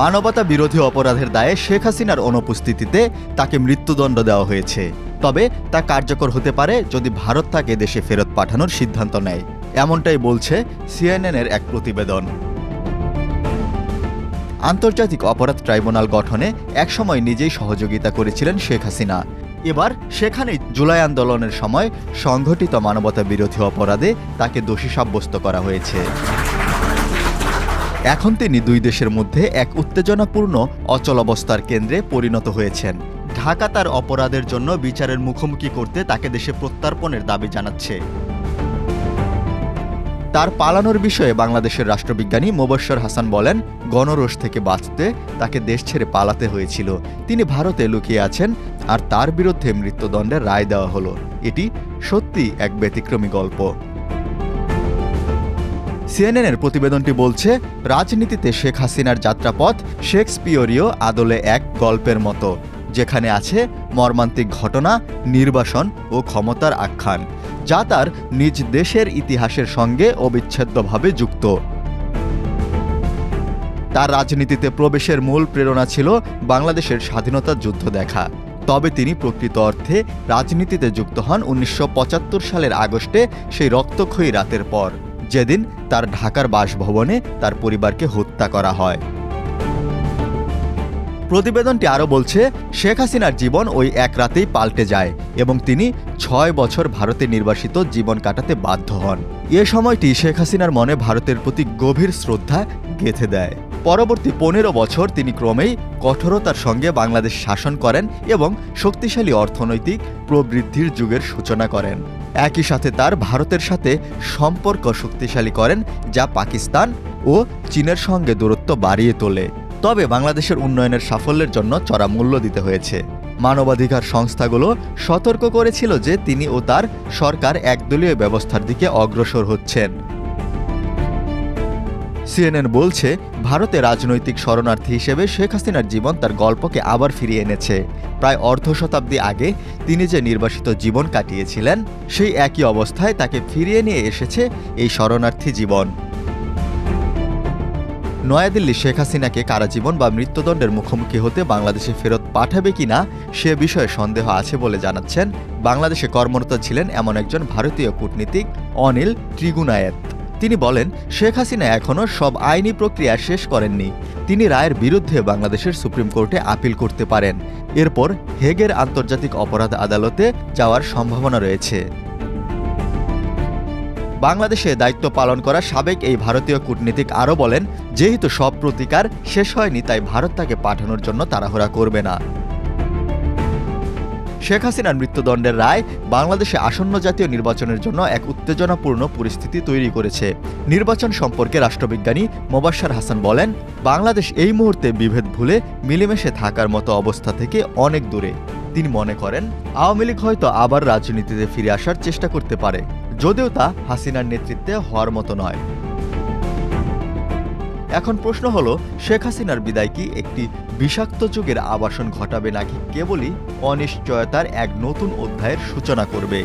মানবতা বিরোধী অপরাধের দায়ে শেখ হাসিনার অনুপস্থিতিতে তাকে মৃত্যুদণ্ড দেওয়া হয়েছে। তবে তা কার্যকর হতে পারে যদি ভারত তাকে দেশে ফেরত পাঠানোর সিদ্ধান্ত নেয়। এমনটাই বলছে সিএনএনের এক প্রতিবেদন। আন্তর্জাতিক অপরাধ ট্রাইব্যুনাল গঠনে একসময় নিজেই সহযোগিতা করেছিলেন শেখ হাসিনা। এবার সেখানেই জুলাই আন্দোলনের সময় সংঘটিত মানবতা বিরোধী অপরাধে তাকে দোষী সাব্যস্ত করা হয়েছে। এখন তিনি দুই দেশের মধ্যে এক উত্তেজনাপূর্ণ অচলাবস্থার কেন্দ্রে পরিণত হয়েছেন। ঢাকা তার অপরাধের জন্য বিচারের মুখোমুখি করতে তাকে দেশে প্রত্যার্পণের দাবি জানাচ্ছে। তার পালানোর বিষয়ে বাংলাদেশের রাষ্ট্রবিজ্ঞানী মোবাশ্বর হাসান বলেন, গণরোষ থেকে বাঁচতে তাকে দেশ ছেড়ে পালাতে হয়েছিল। তিনি ভারতে লুকিয়ে আছেন আর তার বিরুদ্ধে মৃত্যুদণ্ডের রায় দেওয়া হলো। এটি সত্যি এক ব্যতিক্রমী গল্প। সিএনএনের প্রতিবেদনটি বলছে, রাজনীতিতে শেখ হাসিনার যাত্রাপথ শেক্সপিয়রীয় আদলে এক গল্পের মতো, যেখানে আছে মর্মান্তিক ঘটনা, নির্বাসন ও ক্ষমতার আখ্যান, যা তার নিজ দেশের ইতিহাসের সঙ্গে অবিচ্ছেদ্যভাবে যুক্ত। তার রাজনীতিতে প্রবেশের মূল প্রেরণা ছিল বাংলাদেশের স্বাধীনতা যুদ্ধ দেখা। তবে তিনি প্রকৃত অর্থে রাজনীতিতে যুক্ত হন উনিশশো পঁচাত্তর সালের আগস্টে সেই রক্তক্ষয়ী রাতের পর। যেদিন তার ঢাকার বাসভবনে তার পরিবারকে হত্যা করা হয়। প্রতিবেদনটি আরও বলছে, শেখ হাসিনার জীবন ওই এক রাতেই পাল্টে যায় এবং তিনি ছয় বছর ভারতে নির্বাসিত জীবন কাটাতে বাধ্য হন। এ সময়টি শেখ হাসিনার মনে ভারতের প্রতি গভীর শ্রদ্ধা গেঁথে দেয়। পরবর্তী পনেরো বছর তিনি ক্রমেই কঠোরতার সঙ্গে বাংলাদেশ শাসন করেন এবং শক্তিশালী অর্থনৈতিক প্রবৃদ্ধির যুগের সূচনা করেন। একই সাথে তার ভারতের সাথে সম্পর্ক শক্তিশালী করেন, যা পাকিস্তান ও চীনের সঙ্গে দূরত্ব বাড়িয়ে তোলে। তবে বাংলাদেশের উন্নয়নের সাফল্যের জন্য চড়া মূল্য দিতে হয়েছে। মানবাধিকার সংস্থাগুলো সতর্ক করেছিল যে তিনি ও তার সরকার একদলীয় ব্যবস্থার দিকে অগ্রসর হচ্ছেন। সিএনএন বলছে, ভারতে রাজনৈতিক শরণার্থী হিসেবে শেখ হাসিনার জীবন তার গল্পকে আবার ফিরিয়ে এনেছে। প্রায় অর্ধ শতাব্দী আগে তিনি যে নির্বাসিত জীবন কাটিয়েছিলেন, সেই একই অবস্থায় তাকে ফিরিয়ে নিয়ে এসেছে এই শরণার্থী জীবন। নয়াদিল্লি শেখ হাসিনাকে কারাজীবন বা মৃত্যুদণ্ডের মুখোমুখি হতে বাংলাদেশে ফেরত পাঠাবে কিনা সে বিষয়ে সন্দেহ আছে বলে জানাচ্ছেন। বাংলাদেশে কর্মরত ছিলেন এমন একজন ভারতীয় কূটনীতিক অনিল ত্রিগুনায়েত। তিনি বলেন, শেখ হাসিনা এখনও সব আইনি প্রক্রিয়া শেষ করেননি। তিনি রায়ের বিরুদ্ধে বাংলাদেশের সুপ্রিম কোর্টে আপিল করতে পারেন। এরপর হেগের আন্তর্জাতিক অপরাধ আদালতে যাওয়ার সম্ভাবনা রয়েছে। বাংলাদেশে দায়িত্ব পালন করা সাবেক এই ভারতীয় কূটনীতিক আরও বলেন, যেহেতু সব প্রতিকার শেষ হয়নি, তাই ভারত তাকে পাঠানোর জন্য তাড়াহুড়া করবে না। শেখ হাসিনার মৃত্যুদণ্ডের রায় বাংলাদেশে আসন্ন জাতীয় নির্বাচনের জন্য এক উত্তেজনাপূর্ণ পরিস্থিতি তৈরি করেছে। নির্বাচন সম্পর্কে রাষ্ট্রবিজ্ঞানী মোবাশ্বার হাসান বলেন, বাংলাদেশ এই মুহূর্তে বিভেদ ভুলে মিলেমিশে থাকার মতো অবস্থা থেকে অনেক দূরে। তিনি মনে করেন, আওয়ামী লীগ হয়তো আবার রাজনীতিতে ফিরে আসার চেষ্টা করতে পারে, যদিও তা হাসিনার নেতৃত্বে হওয়ার মতো নয়। এখন প্রশ্ন হলো, শেখ হাসিনার বিদায় কি একটি বিষাক্ত যুগের আবাসন ঘটাবে নাকি কেবলই অনিশ্চয়তার এক নতুন অধ্যায়ের সূচনা করবে?